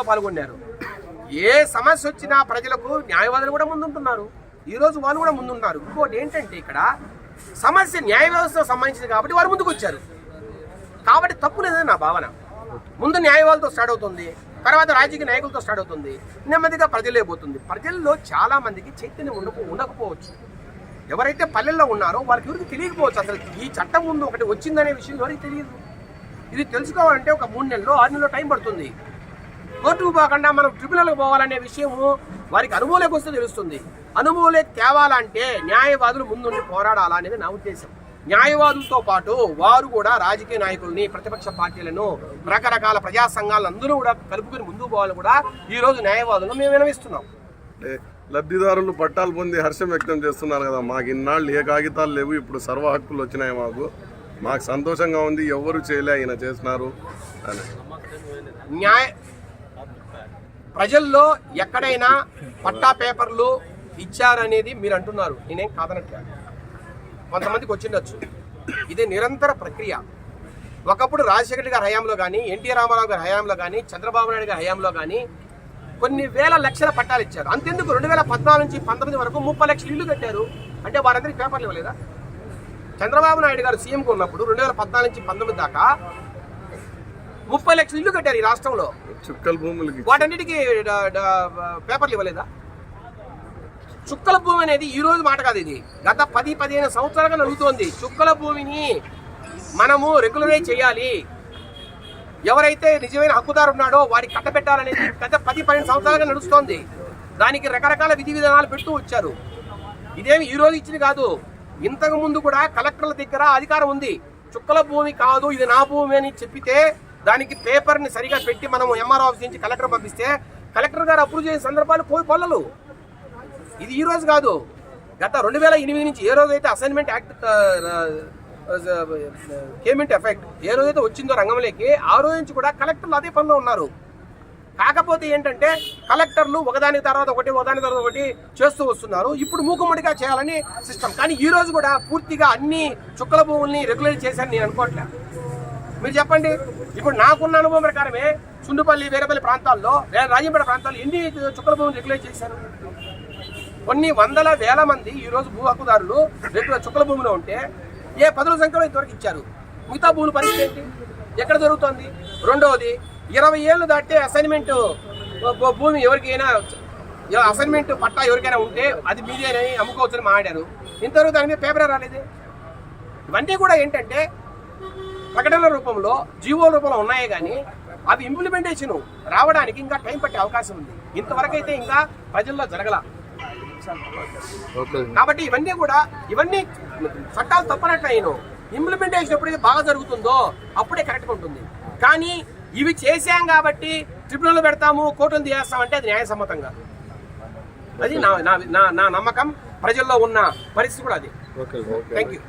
పోరాటంలో పాల్గొన్నారు. ఏ సమస్య వచ్చినా ప్రజలకు న్యాయవాదులు కూడా ముందుంటున్నారు. ఈ రోజు వాళ్ళు కూడా ముందున్నారు. ఇంకోటి ఏంటంటే ఇక్కడ సమస్య న్యాయ వ్యవస్థకు సంబంధించింది కాబట్టి వారు ముందుకు వచ్చారు కాబట్టి తప్పు లేదని నా భావన. ముందు న్యాయవాదులతో స్టార్ట్ అవుతుంది. తర్వాత రాజకీయ నాయకులతో స్టార్ట్ అవుతుంది. నెమ్మదిగా ప్రజలే పోతుంది. ప్రజల్లో చాలా మందికి చైతన్యం ఉండక ఉండకపోవచ్చు. ఎవరైతే పల్లెల్లో ఉన్నారో వాళ్ళకి ఎవరికి తెలియకపోవచ్చు అసలు ఈ చట్టం ముందు ఒకటి వచ్చిందనే విషయం ఎవరికి తెలియదు. ఇది తెలుసుకోవాలంటే ఒక మూడు నెలలో ఆరు నెలలు టైం పడుతుంది. కోర్టుకు పోకుండా మనం ట్రిబ్యునల్కి పోవాలనే విషయము వారికి అనుభవంలోకి వస్తే తెలుస్తుంది. అనుభవంలోకి తేవాలంటే న్యాయవాదులు ముందుండి పోరాడాలా అనేది నా ఉద్దేశం. న్యాయవాదులతో పాటు వారు కూడా రాజకీయ నాయకుల్ని ప్రతిపక్ష పార్టీలను రకరకాల ప్రజా సంఘాలను అందరూ కూడా కలుపుకుని ముందుకు పోవాలి కూడా ఈ రోజు న్యాయవాదులను మేము వినవిస్తున్నాం. లబ్ధిదారులు పట్టాలు పొంది హర్షం వ్యక్తం చేస్తున్నారు కదా మాకు ఇన్నాళ్ళు ఏ కాగితాలు లేవు ఇప్పుడు సర్వ హక్కులు వచ్చినాయి మాకు. మాకు సంతోషంగా ఉంది ఎవరు చేయలే ఆయన అని. న్యాయ ప్రజల్లో ఎక్కడైనా పట్టా పేపర్లు ఇచ్చారనేది మీరు అంటున్నారు. నేనేం కాదనట్లేదు కొంతమందికి వచ్చిండొచ్చు. ఇది నిరంతర ప్రక్రియ. ఒకప్పుడు రాజశేఖర గారి హయాంలో కానీ ఎన్టీ రామారావు గారి హయాంలో కానీ చంద్రబాబు నాయుడు గారి హయాంలో కానీ కొన్ని వేల లక్షల పట్టాలు ఇచ్చారు. అంతెందుకు? రెండు వేల పద్నాలుగు నుంచి పంతొమ్మిది వరకు ముప్పై లక్షలు ఇల్లు కట్టారు. అంటే వారందరికీ పేపర్లు ఇవ్వలేదా? చంద్రబాబు నాయుడు గారు సీఎంకు ఉన్నప్పుడు రెండు వేల పద్నాలుగు నుంచి పంతొమ్మిది దాకా ముప్పై లక్షలు ఇల్లు కట్టారు ఈ రాష్ట్రంలో. చుక్కల భూములకి వాటన్నిటికీ పేపర్లు ఇవ్వలేదా? చుక్కల భూమి అనేది ఈ రోజు మాట కాదు ఇది. గత పది పదిహేను సంవత్సరాలుగా నడుగుతోంది. చుక్కల భూమిని మనము రెగ్యులరైజ్ చేయాలి. ఎవరైతే నిజమైన హక్కుదారు ఉన్నాడో వాడికి కట్టబెట్టాలనేది గత పది పన్నెండు సంవత్సరాలుగా నడుస్తోంది. దానికి రకరకాల విధి విధానాలు పెడుతూ వచ్చారు. ఇదేమి ఈ రోజు ఇచ్చింది కాదు. ఇంతకు ముందు కూడా కలెక్టర్ల దగ్గర అధికారం ఉంది. చుక్కల భూమి కాదు ఇది నా భూమి అని చెప్పితే దానికి పేపర్ని సరిగా పెట్టి మనం ఎంఆర్ ఆఫీస్ నుంచి కలెక్టర్ పంపిస్తే కలెక్టర్ గారు అప్రూవ్ చేసిన సందర్భాలు పోయి పొల్లలు. ఇది ఈ రోజు కాదు. గత రెండు వేల ఎనిమిది నుంచి ఏ రోజైతే అసైన్మెంట్ యాక్ట్ కేమెంట్ ఎఫెక్ట్ ఏ రోజైతే వచ్చిందో రంగంలోకి ఆ రోజు నుంచి కూడా కలెక్టర్లు అదే పనిలో ఉన్నారు. కాకపోతే ఏంటంటే కలెక్టర్లు ఒకదాని తర్వాత ఒకటి ఒకదాని తర్వాత ఒకటి చేస్తూ వస్తున్నారు. ఇప్పుడు మూకుమ్మడిగా చేయాలని సిస్టమ్ కానీ ఈ రోజు కూడా పూర్తిగా అన్ని చుక్కల భూముల్ని రెగ్యులేట్ చేశారని నేను అనుకోవట్లే మీరు చెప్పండి. ఇప్పుడు నాకున్న అనుభవం ప్రకారమే చుండుపల్లి వేరేపల్లి ప్రాంతాల్లో రాజంపేట ప్రాంతాల్లో ఎన్ని చుక్కల భూములు రెగ్యులేట్ చేశారు? కొన్ని వందల వేల మంది ఈరోజు భూ హక్కుదారులు చుక్కల భూమిలో ఉంటే ఏ పదుల సంఖ్యలో ఇంతవరకు ఇచ్చారు? మిగతా భూముల పరిస్థితి ఏంటి? ఎక్కడ జరుగుతోంది? రెండవది ఇరవై ఏళ్ళు దాటితే అసైన్మెంట్ భూమి ఎవరికైనా అసైన్మెంట్ పట్టా ఎవరికైనా ఉంటే అది మీదేనని అమ్ముకోవచ్చని మాట్లాడారు. ఇంతవరకు దాని మీద పేపర్ రాలేదు? ఇవన్నీ కూడా ఏంటంటే ప్రకటనల రూపంలో జీవో రూపంలో ఉన్నాయే కానీ అవి ఇంప్లిమెంటేషన్ రావడానికి ఇంకా టైం పట్టే అవకాశం ఉంది. ఇంతవరకు అయితే ఇంకా ప్రజల్లో జరగల. ఓకే. కాబట్టి ఇవన్నీ కూడా ఇవన్నీ చట్టాలు తప్పనట్లయిన ఇంప్లిమెంటేషన్ ఎప్పుడైతే బాగా జరుగుతుందో అప్పుడే కరెక్ట్గా ఉంటుంది. కానీ ఇవి చేశాం కాబట్టి ట్రిబ్యునల్ పెడతాము కోర్టును తీయేస్తామంటే అది న్యాయసమ్మతం కాదు అది నా నా నా- నమ్మకం. ప్రజల్లో ఉన్న పరిస్థితి కూడా అది. Thank you